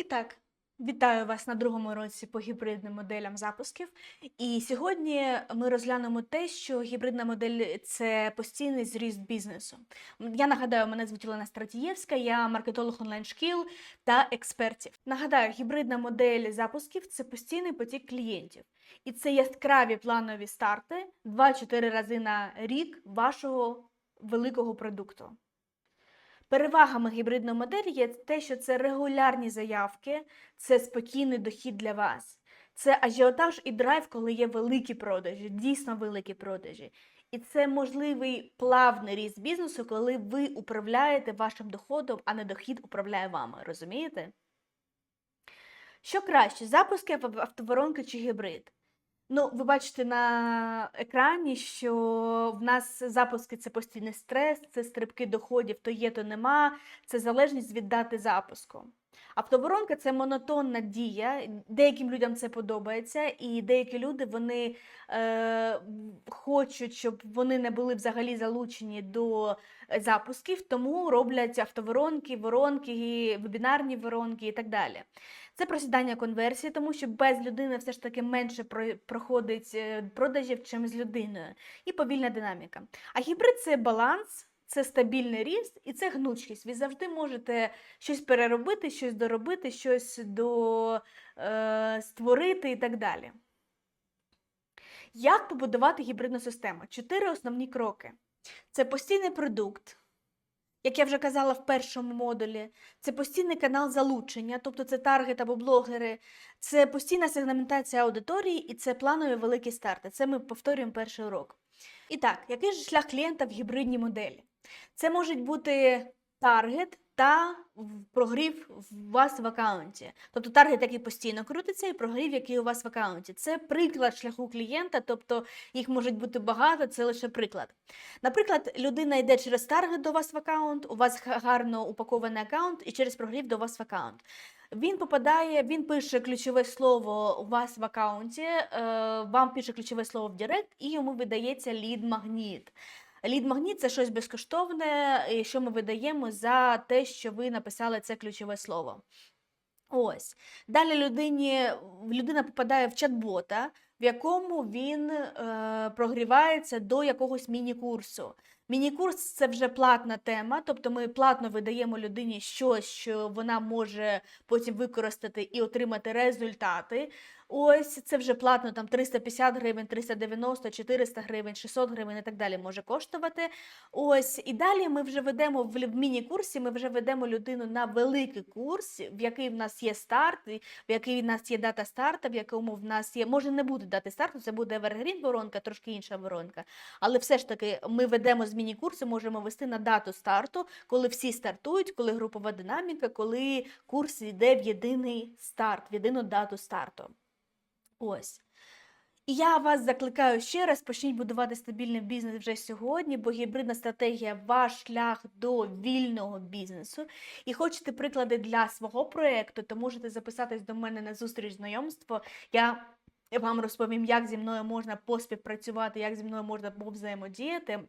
І так, вітаю вас на другому році по гібридним моделям запусків. І сьогодні ми розглянемо те, що гібридна модель це постійний зріст бізнесу. Я нагадаю, мене звуть Олена Стратієвська, я маркетолог онлайн-шкіл та експертів. Нагадаю, гібридна модель запусків це постійний потік клієнтів. І це яскраві планові старти 2-4 рази на рік вашого великого продукту. Перевагами гібридної моделі є те, що це регулярні заявки, це спокійний дохід для вас, це ажіотаж і драйв, коли є великі продажі, дійсно великі продажі. І це можливий плавний ріст бізнесу, коли ви управляєте вашим доходом, а не дохід управляє вами. Розумієте? Що краще, запуски автоворонки чи гібрид? Ну, ви бачите на екрані, що в нас запуски це постійний стрес, це стрибки доходів, то є, то нема, це залежність від дати запуску. Автоворонка це монотонна дія. Деяким людям це подобається, і деякі люди вони е, хочуть, щоб вони не були взагалі залучені до запусків, тому роблять автоворонки, воронки, вебінарні воронки і так далі. Це просідання конверсії, тому що без людини все ж таки менше про- проходить е, продажів, чим з людиною, і повільна динаміка. А гібрид це баланс, це стабільний ріст і це гнучкість. Ви завжди можете щось переробити, щось доробити, щось до, е, створити і так далі. Як побудувати гібридну систему? Чотири основні кроки: це постійний продукт. Як я вже казала в першому модулі, це постійний канал залучення, тобто це таргет або блогери, це постійна сегментація аудиторії і це планові великі старти. Це ми повторюємо перший урок. І так, який ж шлях клієнта в гібридній моделі? Це можуть бути таргет та прогрів у вас в аккаунті. Тобто таргет, який постійно крутиться, і прогрів, який у вас в аккаунті. Це приклад шляху клієнта, тобто їх може бути багато, це лише приклад. Наприклад, людина йде через таргет до вас в аккаунт, у вас гарно упакований аккаунт і через прогрів до вас в аккаунт. Він попадає, він пише ключове слово у вас в аккаунті, е, вам пише ключове слово в Директ, і йому видається лід-магніт. Лід-магніт це щось безкоштовне, що ми видаємо за те, що ви написали це ключове слово. Ось. Далі людині, людина попадає в чат-бота, в якому він е, прогрівається до якогось міні-курсу. Міні-курс це вже платна тема, тобто ми платно видаємо людині щось, що вона може потім використати і отримати результати. Ось це вже платно там 350 гривень, 390, 400 гривень, 600 гривень і так далі може коштувати. Ось і далі ми вже ведемо в, міні-курсі, ми вже ведемо людину на великий курс, в який в нас є старт, в який в нас є дата старту, в якому в нас є, може не буде дати старту, це буде Evergreen воронка, трошки інша воронка. Але все ж таки ми ведемо з міні-курсу, можемо вести на дату старту, коли всі стартують, коли групова динаміка, коли курс йде в єдиний старт, в єдину дату старту. Ось. І я вас закликаю ще раз, почніть будувати стабільний бізнес вже сьогодні, бо гібридна стратегія ваш шлях до вільного бізнесу. І хочете приклади для свого проєкту, то можете записатись до мене на зустріч знайомство. Я вам розповім, як зі мною можна поспівпрацювати, як зі мною можна повзаємодіяти.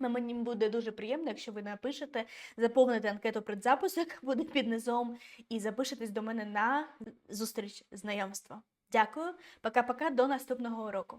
Мені буде дуже приємно, якщо ви напишете, заповните анкету предзапису, яка буде під низом, і запишетесь до мене на зустріч знайомства. Дякую, пока-пока, до наступного уроку.